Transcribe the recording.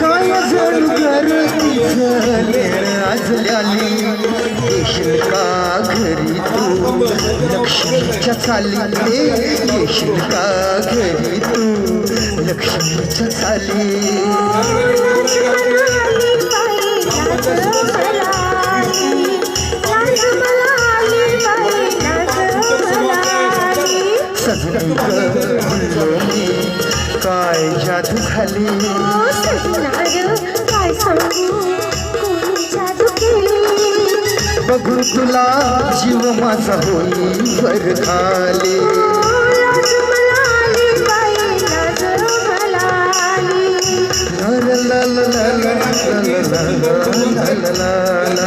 काय जणू घरी झाले आजल्याली. येशील का घरी तू. लक्ष्मीच्या चाली येशील का घरी तू. लक्ष्मीच्या चाली. सजनी मी झाली काय बघू तुला जीव माझा होई वर खाली la la la la la la la la